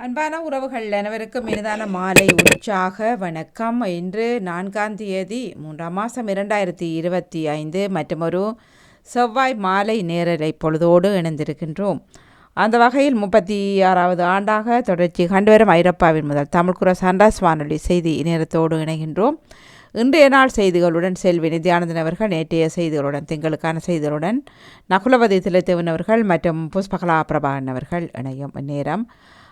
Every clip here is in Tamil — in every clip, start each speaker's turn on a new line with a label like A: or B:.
A: அன்பான உறவுகள் அனைவருக்கும் இனிதான மாலை உற்சாக வணக்கம். இன்று நான்காம் தேதி மூன்றாம் மாதம் இரண்டாயிரத்தி இருபத்தி ஐந்து. மற்றொரு செவ்வாய் மாலை நேரலை பொழுதோடு இணைந்திருக்கின்றோம். அந்த வகையில் முப்பத்தி ஆறாவது ஆண்டாக தொடர்ச்சி கண்டுவரும் ஐரோப்பாவின் முதல் தமிழ்குற சண்டாஸ் வானொலி செய்தி நேரத்தோடு இணைகின்றோம். இன்றைய நாள் செய்திகளுடன் செல்வி நித்யானந்தன் அவர்கள் நேற்றைய செய்திகளுடன் திங்களுக்கான செய்திகளுடன் நகுலவதி திலத்தேவன் அவர்கள் மற்றும் புஷ்பகலா பிரபாகன் அவர்கள் இணையும் நேரம்.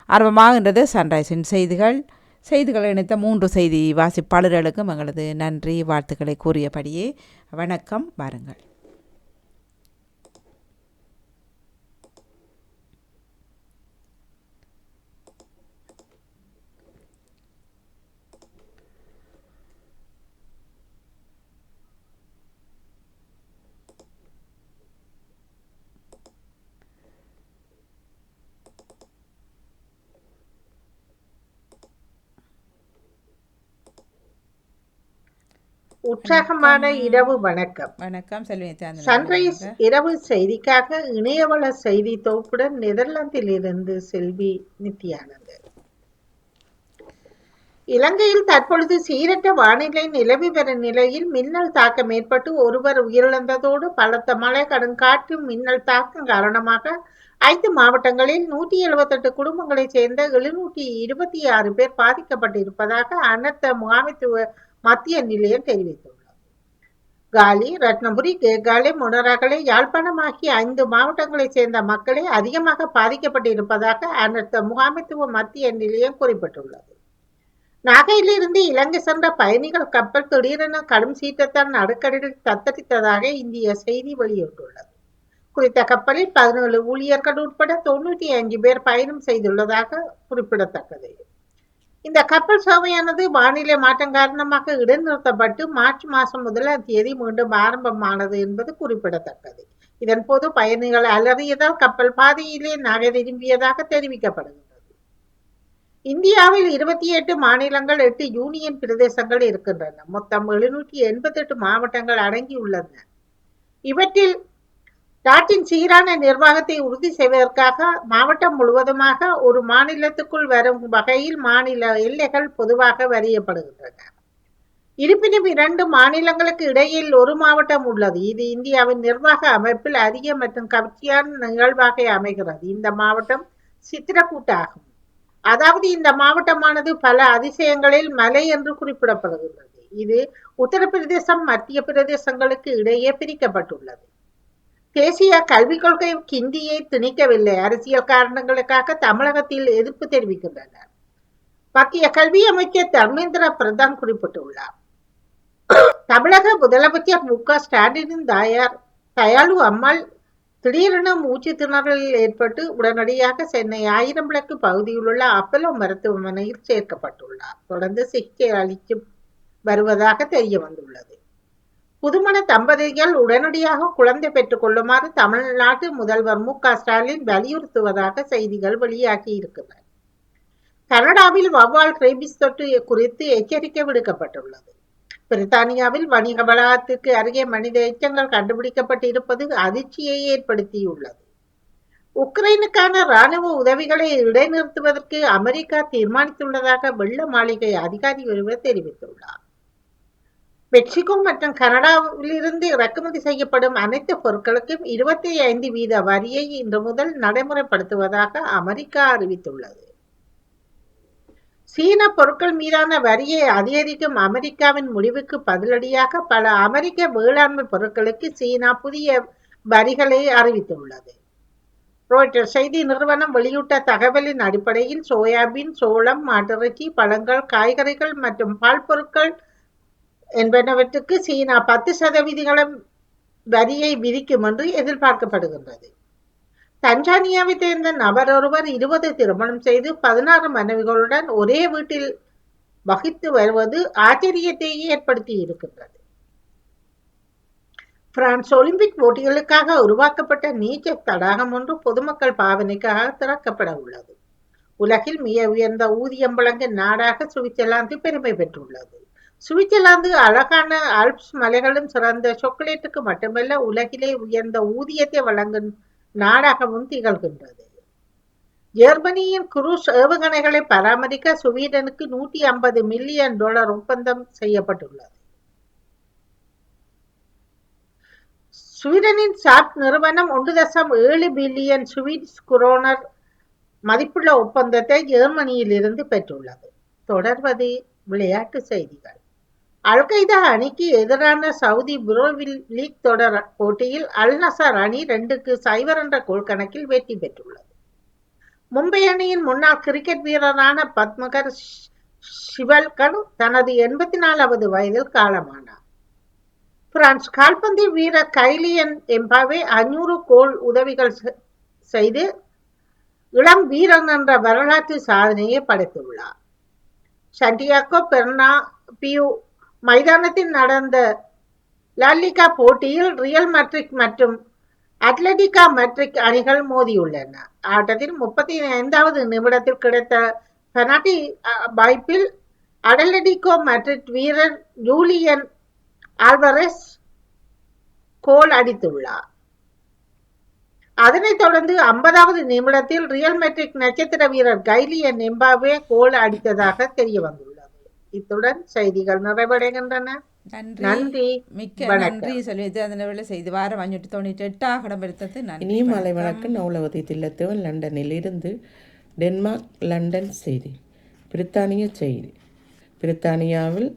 A: ஆர்வமாகின்றது. சன்ரைஸின் செய்திகள். செய்திகளை இணைத்த மூன்று செய்தி வாசிப்பாளர்களுக்கும் எங்களது நன்றி வாழ்த்துக்களை கூறியபடியே. வணக்கம் வாருங்கள்.
B: உற்சாகமான இரவு வணக்கம்.
A: வணக்கம்
B: சன்ரைஸ். இரவு செய்திக்காக இணையவள செய்தி தொகுப்புடன் நெதர்லாந்தில் இருந்து செல்வி நித்யானந்தன் இலங்கையில் தற்பொழுது சீரற்ற வானிலை நிலவி வரும் நிலையில் மின்னல் தாக்கம் ஏற்பட்டு ஒருவர் உயிரிழந்ததோடு பலத்த மழை கடும் காற்று மின்னல் தாக்கம் காரணமாக ஐந்து மாவட்டங்களில் நூற்றி எழுபத்தெட்டு குடும்பங்களைச் சேர்ந்த எழுநூற்றி இருபத்தி ஆறு பேர் பாதிக்கப்பட்டிருப்பதாக அனர்த்த முகாமைத்துவ மத்திய நிலையம் தெரிவித்துள்ளது. காலி ரத்னபுரி கேகாலை முனரகலை யாழ்ப்பாணம் ஆகிய ஐந்து மாவட்டங்களைச் சேர்ந்த மக்களே அதிகமாக பாதிக்கப்பட்டிருப்பதாக அனர்த்த முகாமைத்துவ மத்திய நிலையம் குறிப்பிட்டுள்ளது. நாகையிலிருந்து இலங்கை சென்ற பயணிகள் கப்பல் திடீரென கடும் சீற்றத்தால் நடுக்கடலில் தத்தளித்ததாக இந்திய செய்தி வெளியிட்டுள்ளது. குறித்த கப்பலில் பதினேழு ஊழியர்கள் உட்பட தொண்ணூற்றி அஞ்சு பேர் பயணம் செய்துள்ளதாக குறிப்பிடத்தக்கது. இந்த கப்பல் சேவையானது வானிலை மாற்றம் காரணமாக இடைநிறுத்தப்பட்டு மார்ச் மாதம் முதலாம் தேதி மீண்டும் ஆரம்பமானது என்பது குறிப்பிடத்தக்கது. இதன் போது பயணிகள் அலறியதால் கப்பல் பாதையிலே நகை திரும்பியதாக தெரிவிக்கப்படுகின்றது. இந்தியாவில் இருபத்தி எட்டு மாநிலங்கள் எட்டு யூனியன் பிரதேசங்கள் இருக்கின்றன. மொத்தம் எழுநூற்றி எண்பத்தி எட்டு மாவட்டங்கள் அடங்கியுள்ளன. இவற்றில் நாட்டின் சீரான நிர்வாகத்தை உறுதி செய்வதற்காக மாவட்டம் முழுவதுமாக ஒரு மாநிலத்துக்குள் வரும் வகையில் மாநில எல்லைகள் பொதுவாக வரையப்படுகின்றன. இருப்பினும் இரண்டு மாநிலங்களுக்கு இடையில் ஒரு மாவட்டம் உள்ளது. இது இந்தியாவின் நிர்வாக அமைப்பில் அதிக மற்றும் கவர்ச்சியான நிகழ்வாக அமைகிறது. இந்த மாவட்டம் சித்திரக்கூட் ஆகும். அதாவது இந்த மாவட்டமானது பல அதிசயங்களில் மலை என்று குறிப்பிடப்படுகின்றது. இது உத்தரப்பிரதேசம் மத்திய பிரதேசங்களுக்கு இடையே பிரிக்கப்பட்டுள்ளது. தேசிய கல்விக் கொள்கை கிந்தியை திணிக்கவில்லை. அரசியல் காரணங்களுக்காக தமிழகத்தில் எதிர்ப்பு தெரிவிக்கின்றனர். மத்திய கல்வி அமைச்சர் தர்மேந்திர பிரதான் குறிப்பிட்டுள்ளார். தமிழக முதலமைச்சர் மு க ஸ்டாலினின் தாயார் தயாளு அம்மாள் திடீரென மூச்சு திணறலில் ஏற்பட்டு உடனடியாக சென்னை ஆயிரம் விளக்கு பகுதியில் உள்ள அப்பலோ மருத்துவமனையில் சேர்க்கப்பட்டுள்ளார். தொடர்ந்து சிகிச்சை அளித்து வருவதாக தெரிய வந்துள்ளது புதுமண தம்பதிகள் உடனடியாக குழந்தை பெற்றுக் கொள்ளுமாறு தமிழ்நாட்டு முதல்வர் மு க ஸ்டாலின் வலியுறுத்துவதாக செய்திகள் வெளியாகி இருக்கின்றன. கனடாவில் வவ்வால் கிரேபிஸ் தொற்று குறித்து எச்சரிக்கை விடுக்கப்பட்டுள்ளது. பிரித்தானியாவில் வணிக வளாகத்திற்கு அருகே மனித எச்சங்கள் கண்டுபிடிக்கப்பட்டு இருப்பது அதிர்ச்சியை ஏற்படுத்தியுள்ளது. உக்ரைனுக்கான ராணுவ உதவிகளை இடைநிறுத்துவதற்கு அமெரிக்கா தீர்மானித்துள்ளதாக வெள்ள மாளிகை அதிகாரி ஒருவர் தெரிவித்துள்ளார். மெக்சிகோ மற்றும் கனடாவிலிருந்து இறக்குமதி செய்யப்படும் அனைத்து பொருட்களுக்கும் இருபத்தி ஐந்து வீத வரியை இன்று முதல் நடைமுறைப்படுத்துவதாக அமெரிக்கா அறிவித்துள்ளது. சீன பொருட்கள் மீதான வரியை அதிகரிக்கும் அமெரிக்காவின் முடிவுக்கு பதிலடியாக பல அமெரிக்க வேளாண்மை பொருட்களுக்கு சீனா புதிய வரிகளை அறிவித்துள்ளது. ரோய்டர் செய்தி நிறுவனம் வெளியிட்ட தகவலின் அடிப்படையில் சோயாபீன் சோளம் மாட்டிறைச்சி பழங்கள் காய்கறிகள் மற்றும் பால் பொருட்கள் என்பனவற்றுக்கு சீனா பத்து சதவீதங்களும் வரியை விதிக்கும் என்று எதிர்பார்க்கப்படுகின்றது. தஞ்சானியாவை சேர்ந்த நபர் ஒருவர் இருபது திருமணம் செய்து பதினாறு மனைவிகளுடன் ஒரே வீட்டில் வகித்து வருவது ஆச்சரியத்தை ஏற்படுத்தி இருக்கின்றது பிரான்ஸ் ஒலிம்பிக் போட்டிகளுக்காக உருவாக்கப்பட்ட நீச்சல் தடாகம் ஒன்று பொதுமக்கள் பாவனைக்காக திறக்கப்பட உள்ளது. உலகில் மிக உயர்ந்த ஊதியம் வழங்கும் நாடாக சுவிட்சர்லாந்து பெருமை பெற்றுள்ளது. சுவிட்சர்லாந்து அழகான ஆல்ப்ஸ் மலைகளும் சிறந்த சாக்லேட்டுக்கு மட்டுமல்ல உலகிலே உயர்ந்த ஊதியத்தை வழங்கும் நாடாகவும் திகழ்கின்றது. ஜெர்மனியின் குரூஸ் ஏவுகணைகளை பராமரிக்க சுவீடனுக்கு நூற்றி ஐம்பது மில்லியன் டாலர் ஒப்பந்தம் செய்யப்பட்டுள்ளது. சுவீடனின் சாப் நிறுவனம் ஒன்று தசம் ஏழு பில்லியன் சுவீட் குரோனர் மதிப்புள்ள ஒப்பந்தத்தை ஜெர்மனியிலிருந்து பெற்றுள்ளது. தொடர்வது விளையாட்டு செய்திகள். அல்கைதா அணிக்கு எதிரான சவுதி புரோவில் லீக் தொடர் போட்டியில் அல் நசர் அணி ரெண்டுக்கு சைவர் என்ற கோல் கணக்கில் வெற்றி பெற்றுள்ளது. மும்பை அணியின் முன்னாள் கிரிக்கெட் வீரரான பத்மகர் சிவல்கர் தனது எண்பத்தி நாலாவது வயதில் காலமானார். பிரான்ஸ் கால்பந்து வீரர் கைலியன் எம்பாவே அஞ்சூறு கோல் உதவிகள் செய்து இளம் வீரன் என்ற வரலாற்று சாதனையை படைத்துள்ளார். சண்டியாக்கோ பெர்னா பியூ மைதானத்தில் நடந்த லாலிகா போட்டியில் ரியல் மெட்ரிக் மற்றும் அட்லட்டிகா மெட்ரிக் அணிகள் மோதியுள்ளன. ஆட்டத்தில் முப்பத்தி ஐந்தாவது நிமிடத்தில் கிடைத்த பெனாட்டி வாய்ப்பில் அடலடிகோ மெட்ரிட் வீரர் ஜூலியன் ஆல்வரஸ் கோல் அடித்துள்ளார். அதனைத் தொடர்ந்து ஐம்பதாவது நிமிடத்தில் ரியல் மெட்ரிக் நட்சத்திர வீரர் கைலியன் எம்பாவே கோல் அடித்ததாக தெரிய வந்துள்ளது இத்துடன் செய்திகள் நிறைவடைகின்றன.
A: நன்றி.
B: நன்றி.
A: மிக்க. நன்றி. சொல்லிட்டு அதன வேலை செய்து வாரம் அஞ்சூற்றி தொண்ணூற்றி எட்டாக இடம்பெடுத்தது நன்றி.
C: மாலை வணக்கம். நவுலவதி தில்லத்தவன் லண்டனில் இருந்து டென்மார்க் லண்டன் செய்தி. பிரித்தானிய செய்தி. பிரித்தானியாவில்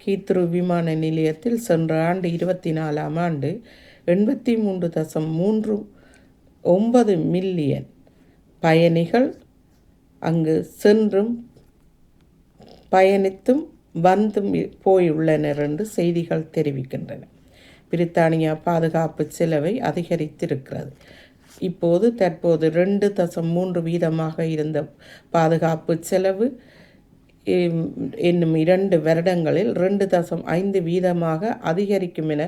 C: கீத்ரு விமான நிலையத்தில் சென்ற ஆண்டு இருபத்தி நாலாம் ஆண்டு எண்பத்தி மூன்று தசம் மூன்று ஒன்பது மில்லியன் பயணிகள் அங்கு சென்றும் பயணித்தும் வந்தும் போயுள்ளனர் என்று செய்திகள் தெரிவிக்கின்றன. பிரித்தானியா பாதுகாப்பு செலவை அதிகரித்திருக்கிறது. இப்போது தற்போது ரெண்டு தசம் மூன்று வீதமாக இருந்த பாதுகாப்பு செலவு என்னும் இரண்டு வருடங்களில் ரெண்டு தசம் ஐந்து வீதமாக அதிகரிக்கும் என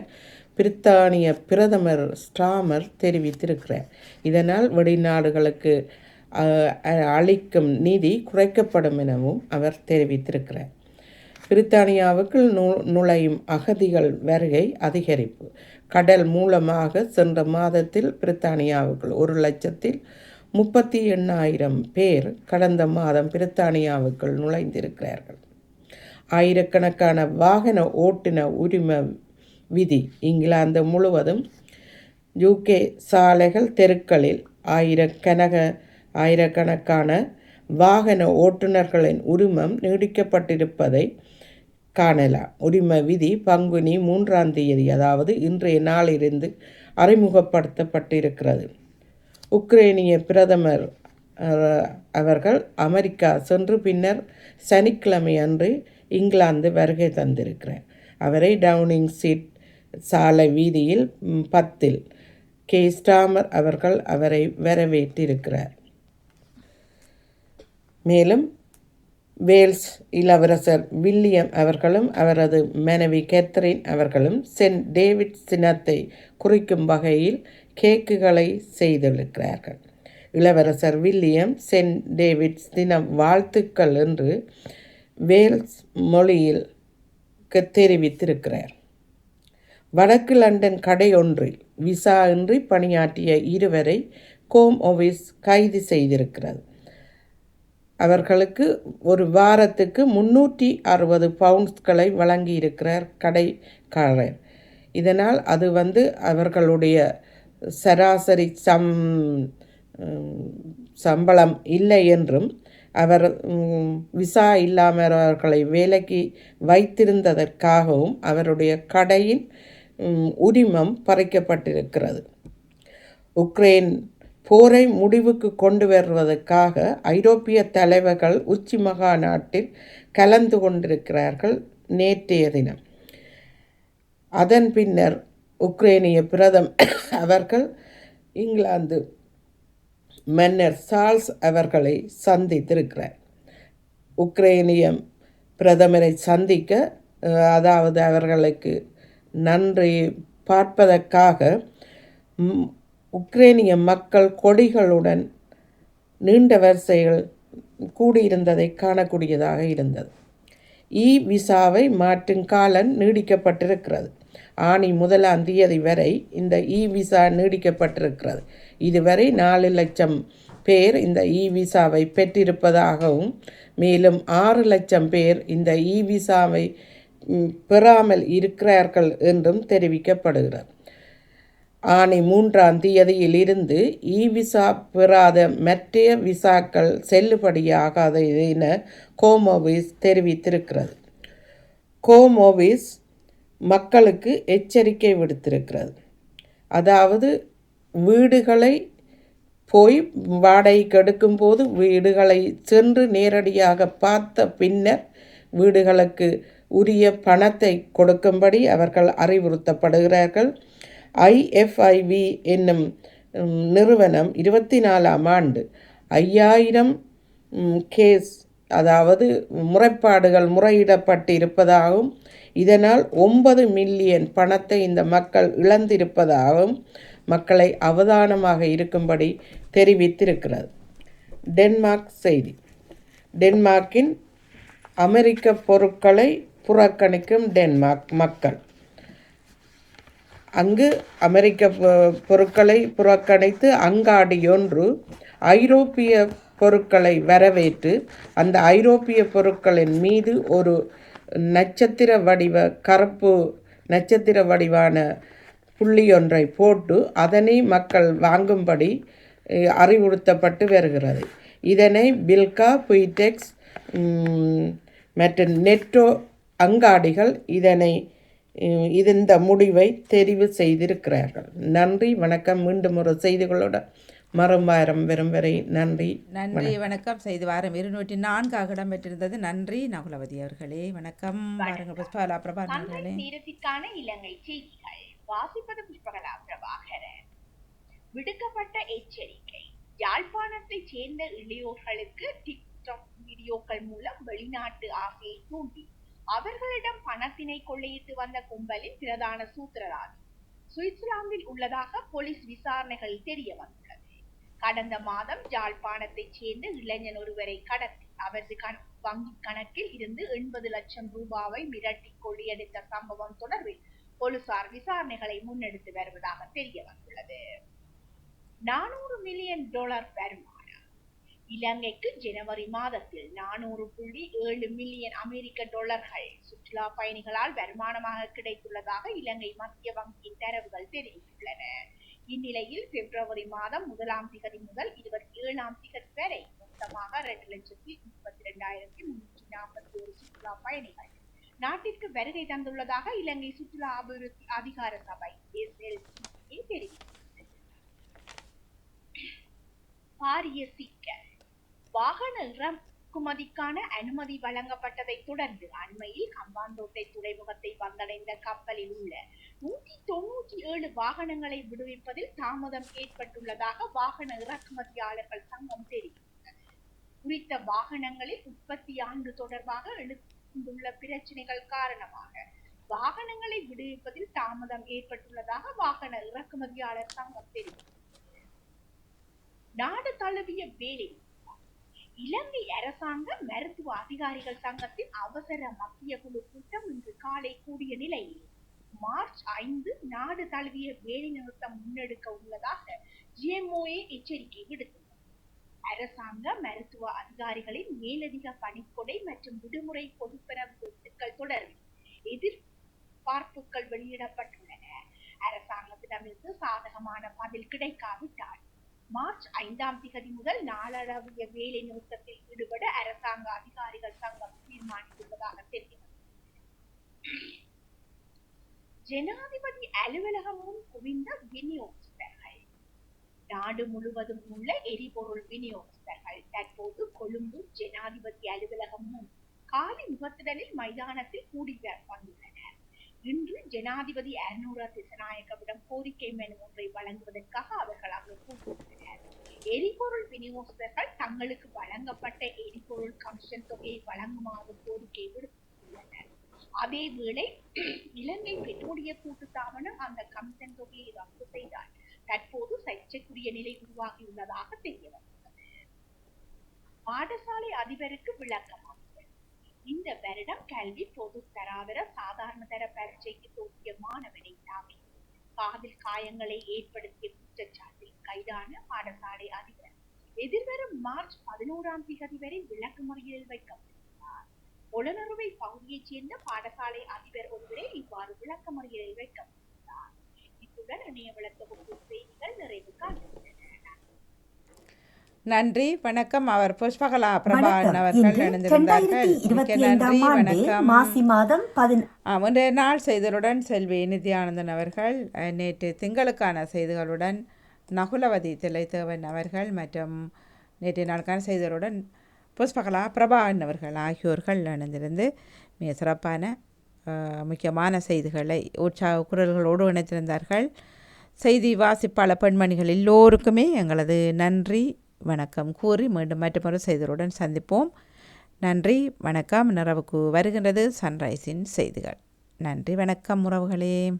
C: பிரித்தானிய பிரதமர் ஸ்டாமர் தெரிவித்திருக்கிறார். இதனால் வெளிநாடுகளுக்கு அளிக்கும் நிதி குறைக்கப்படும் எனவும் அவர் தெரிவித்திருக்கிறார். பிரித்தானியாவுக்குள் நு நுழையும் அகதிகள் வருகை அதிகரிப்பு. கடல் மூலமாக சென்ற மாதத்தில் பிரித்தானியாவுக்குள் ஒரு லட்சத்தில் முப்பத்தி எண்ணாயிரம் பேர் கடந்த மாதம் பிரித்தானியாவுக்குள் நுழைந்திருக்கிறார்கள். ஆயிரக்கணக்கான வாகன ஓட்டுன உரிம விதி இங்கிலாந்து முழுவதும் யூகே சாலைகள் தெருக்களில் ஆயிரக்கணக ஆயிரக்கணக்கான வாகன ஓட்டுநர்களின் உரிமம் நீடிக்கப்பட்டிருப்பதை காணலாம். உரிம விதி பங்குனி மூன்றாம் தேதி அதாவது இன்றைய நாளிலிருந்து அறிமுகப்படுத்தப்பட்டிருக்கிறது. உக்ரைனிய பிரதமர் அவர்கள் அமெரிக்கா சென்று பின்னர் சனிக்கிழமை அன்று இங்கிலாந்து வருகை தந்திருக்கிறார். அவரை டவுனிங் சீட் சாலை வீதியில் பத்தில் கே. ஸ்டாமர் அவர்கள் அவரை வரவேற்றிருக்கிறார். மேலும் வேல்ஸ் இளவரசர் வில்லியம் அவர்களும் அவரது மனைவி கேத்தரின் அவர்களும் சென்ட் டேவிட் சினத்தை குறிக்கும் வகையில் கேக்குகளை செய்திருக்கிறார்கள். இளவரசர் வில்லியம் சென்ட் டேவிட் தினம் வாழ்த்துக்கள் என்று வேல்ஸ் மொழியில் க- தெரிவித்திருக்கிறார். வடக்கு லண்டன் கடை ஒன்றில் விசா இன்றி பணியாற்றிய இருவரை கோம் ஓவிஸ் கைது செய்திருக்கிறது. அவர்களுக்கு ஒரு வாரத்துக்கு முன்னூற்றி அறுபது பவுண்ட்ஸ்களை வழங்கியிருக்கிறார் கடைக்காரர். இதனால் அது வந்து அவர்களுடைய சராசரி சம் சம்பளம் இல்லை என்றும் அவர் விசா விசா இல்லாமவர்களை வேலைக்கு வைத்திருந்ததற்காகவும் அவருடைய கடையின் உரிமம் பறிக்கப்பட்டிருக்கிறது. உக்ரைன் போரை முடிவுக்கு கொண்டு வருவதற்காக ஐரோப்பிய தலைவர்கள் உச்சி மகாநாட்டில் கலந்து கொண்டிருக்கிறார்கள் நேற்றைய தினம். அதன் பின்னர் உக்ரைனிய பிரதம் அவர்கள் இங்கிலாந்து மன்னர் சார்ல்ஸ் அவர்களை சந்தித்திருக்கிறார். உக்ரைனிய பிரதமரை சந்திக்க அதாவது அவர்களுக்கு நன்றி பார்ப்பதற்காக உக்ரேனிய மக்கள் கொடிகளுடன் நீண்ட வரிசைகள் கூடியிருந்ததை காணக்கூடியதாக இருந்தது. இ விசாவை மாற்றும் காலம் நீடிக்கப்பட்டிருக்கிறது. ஆணி முதலாம் தேதி வரை இந்த இ விசா நீடிக்கப்பட்டிருக்கிறது. இதுவரை நாலு லட்சம் பேர் இந்த இ விசாவை பெற்றிருப்பதாகவும் மேலும் ஆறு லட்சம் பேர் இந்த இ விசாவை பெறாமல் இருக்கிறார்கள் என்றும் தெரிவிக்கப்படுகிறது. ஆணை மூன்றாம் தேதியில் இருந்து இ விசா பெறாத மற்ற விசாக்கள் செல்லுபடியாகாது என கோமோவிஸ் தெரிவித்திருக்கிறது. கோமோவிஸ் மக்களுக்கு எச்சரிக்கை விடுத்திருக்கிறது. அதாவது வீடுகளை போய் வாடகைக்கு எடுக்கும்போது வீடுகளை சென்று நேரடியாக பார்த்த பின்னர் வீடுகளுக்கு உரிய பணத்தை கொடுக்கும்படி அவர்கள் அறிவுறுத்தப்படுகிறார்கள். ஐஎஃப்ஐவி என்னும் நிறுவனம் இருபத்தி நாலாம் ஆண்டு ஐயாயிரம் கேஸ் அதாவது முறைப்பாடுகள் முறையிடப்பட்டு இருப்பதாகவும் இதனால் ஒன்பது மில்லியன் பணத்தை இந்த மக்கள் இழந்திருப்பதாகவும் மக்களை அவதானமாக இருக்கும்படி தெரிவித்திருக்கிறது. டென்மார்க் செய்தி. டென்மார்க்கின் அமெரிக்க பொருட்களை புறக்கணிக்கும் டென்மார்க் மக்கள். அங்கு அமெரிக்க பொ- பொருட்களை புறக்கணித்து அங்காடியொன்று ஐரோப்பிய பொருட்களை வரவேற்று அந்த ஐரோப்பிய பொருட்களின் மீது ஒரு நட்சத்திர வடிவ கருப்பு நட்சத்திர வடிவான புள்ளியொன்றை போட்டு அதனை மக்கள் வாங்கும்படி அறிவுறுத்தப்பட்டு வருகிறது. இதனை பில்கா புய்டெக்ஸ் மற்றும் நெட்டோ அங்காடிகள் இதனை இந்த முடிவை தெரிவு செய்திருக்கிறார்கள். நன்றி வணக்கம். மீண்டும் ஒரு செய்திகளோட மறுவாரம் வரும் வரை நன்றி
A: நன்றி வணக்கம். செய்து வாரம் இருநூற்றி நான்காக இடம்பெற்றிருந்தது. நன்றி நகுலவதி அவர்களே. வணக்கம். வாருங்கள் புஷ்பாலா பிரபா
D: நேரத்திற்கான இலங்கை செய்திகள். வாசிப்பது புஷ்பகலா பிரபாகரன். விடுக்கப்பட்ட எச்சரிக்கை. யாழ்ப்பாணத்தைச் சேர்ந்த இளையோர்களுக்கு டிக்டாக் வீடியோக்கள் மூலம் வெளிநாட்டு ஆசையை தூண்டி. அவர்களிடம் பணத்தினை கொள்ளையிட்டு வந்த கும்பலின் பிரதான சூத்திரதாரி சுவிட்சர்லாந்தில் உள்ளதாக போலீஸ் விசாரணைகள் தெரிய வந்துள்ளது. கடந்த மாதம் யாழ்ப்பாணத்தைச் சேர்ந்த இளைஞன் ஒருவரை கடத்தி அவரது கண- கணக்கில் இருந்து எண்பது லட்சம் ரூபாவை மிரட்டி கொள்ளையடித்த சம்பவம் தொடர்பில் போலீசார் விசாரணைகளை முன்னெடுத்து வருவதாக தெரிய வந்துள்ளது. நானூறு மில்லியன் டாலர் வருமா இலங்கைக்கு ஜனவரி மாதத்தில் நானூறு புள்ளி ஏழு மில்லியன் அமெரிக்க டாலர்கள் சுற்றுலா பயணிகளால் வருமானமாக கிடைத்துள்ளதாக இலங்கை மத்திய வங்கியின் தரவுகள் தெரிவித்துள்ளன. இந்நிலையில் பிப்ரவரி மாதம் முதலாம் திகதி முதல் இருபத்தி ஏழாம் திகதி வரை மொத்தமாக இரண்டு லட்சத்தி முப்பத்தி இரண்டாயிரத்தி முன்னூற்றி நாற்பத்தி ஒரு சுற்றுலா பயணிகள் நாட்டிற்கு வருகை தந்துள்ளதாக இலங்கை சுற்றுலா அபிவிருத்தி அதிகார சபை SLCA தெரிவித்துள்ளது. பாரிய சிக்கல் வாகன இறக்குமதிக்கான அனுமதி வழங்கப்பட்டதை தொடர்ந்து அண்மையில் கம்பாந்தோட்டை துறைமுகத்தை வந்தடைந்த கப்பலில் உள்ள நூற்றி தொண்ணூத்தி ஏழு வாகனங்களை விடுவிப்பதில் தாமதம் ஏற்பட்டுள்ளதாக வாகன இறக்குமதியாளர்கள் சங்கம் தெரிவித்துள்ளது. குறித்த வாகனங்களில் உற்பத்தி ஆண்டு தொடர்பாக எழுந்துள்ள பிரச்சனைகள் காரணமாக வாகனங்களை விடுவிப்பதில் தாமதம் ஏற்பட்டுள்ளதாக வாகன இறக்குமதியாளர் சங்கம் தெரிவித்துள்ளது. நாடு தழுவிய வேலை இலங்கை அரசாங்க மருத்துவ அதிகாரிகள் சங்கத்தின் அவசர மத்திய குழு கூட்டம் இன்று காலை கூடிய நிலையில் மார்ச் ஐந்து நாடு தழுவிய வேலை நிறுத்தம் முன்னெடுக்க உள்ளதாக ஜிஎம்ஓஏ எச்சரிக்கை விடுத்துள்ளது அரசாங்க மருத்துவ அதிகாரிகளின் மேலதிக பணிக்கொடை மற்றும் விடுமுறை பொதுப்பெற சொத்துக்கள் தொடர்பில் எதிர்பார்ப்புகள் வெளியிடப்பட்டுள்ளன. அரசாங்கத்திடமிருந்து சாதகமான பதில் கிடைக்காவிட்டால் மார்ச் ஐந்தாம் திகதி முதல் நாளளவிய வேலை நிறுத்தத்தில் ஈடுபட அரசாங்க அதிகாரிகள் சங்கம் தீர்மானித்துள்ளதாக தெரிகிறது. ஜனாதிபதி அலுவலகம் முன் குவிந்த விநியோகஸ்தர்கள். நாடு முழுவதும் உள்ள எரிபொருள் விநியோகஸ்தர்கள். தற்போது கொழும்பு ஜனாதிபதி அலுவலகம் முன் காலி முகத்திடலில் மைதானத்தில் கூடி வந்துள்ளனர். இன்று ஜனாதிபதி அருணூரா திசநாயகவிடம் கோரிக்கை மனு ஒன்றை வழங்குவதற்காக அவர்கள் அங்கு விநியோகஸ்தர்கள் தங்களுக்கு வழங்கப்பட்ட எரிபொருள் கமிஷன் தொகையை வழங்குமாறு கோரிக்கை விடுத்துள்ளனர். அதேவேளை இலங்கை பெட்ரோலிய கூட்டுத்தாபனம் அந்த கமிஷன் தொகையை ரத்து செய்தால் தற்போது சர்ச்சைக்குரிய நிலை உருவாகியுள்ளதாக தெரிய பாடசாலை அதிபருக்கு விளக்கம் இந்த வருடம் கல்வி பொது தராதர சாதாரண தர பரீட்சைக்கு தோற்றிய மாணவனை தாக்கி காதில் காயங்களை ஏற்படுத்திய குற்றச்சாட்டில் கைதான பாடசாலை அதிபர். எதிர்வரும் மார்ச் பதினோராம் தேதி வரை விளக்குமறியலில் வைக்கப்பட்டுள்ளார் ஒளநறுவை பகுதியைச் சேர்ந்த பாடசாலை அதிபர் ஒருவரே இவ்வாறு விளக்கமறியலில் வைக்கப்பட்டுள்ளார் இத்துடன் இணைய விளக்க செய்திகள் நிறைவு காண்கின்றன.
A: நன்றி வணக்கம். அவர் புஷ்பகலா பிரபாகரன் அவர்கள் இணைந்திருந்தார்கள் முந்தைய நாள் செய்திகளுடன் செல்வி நித்யானந்தன் அவர்கள் நேற்று திங்களுக்கான செய்திகளுடன் நகுலவதி திளைத்தேவன் அவர்கள் மற்றும் நேற்றைய நாளுக்கான செய்திகளுடன் புஷ்பகலா பிரபாகரன் அவர்கள் ஆகியோர்கள் இணைந்திருந்து மிக சிறப்பான முக்கியமான செய்திகளை உற்சாக குரல்களோடு இணைத்திருந்தார்கள். செய்தி வாசிப்பாளர் பெண்மணிகள் எல்லோருக்குமே எங்களது நன்றி வணக்கம் கூறி மீண்டும் மற்றொரு செய்திகளுடன் சந்திப்போம். நன்றி வணக்கம். நிறவுக்கு வருகின்றது சன்ரைஸின் செய்திகள். நன்றி வணக்கம் உறவுகளே.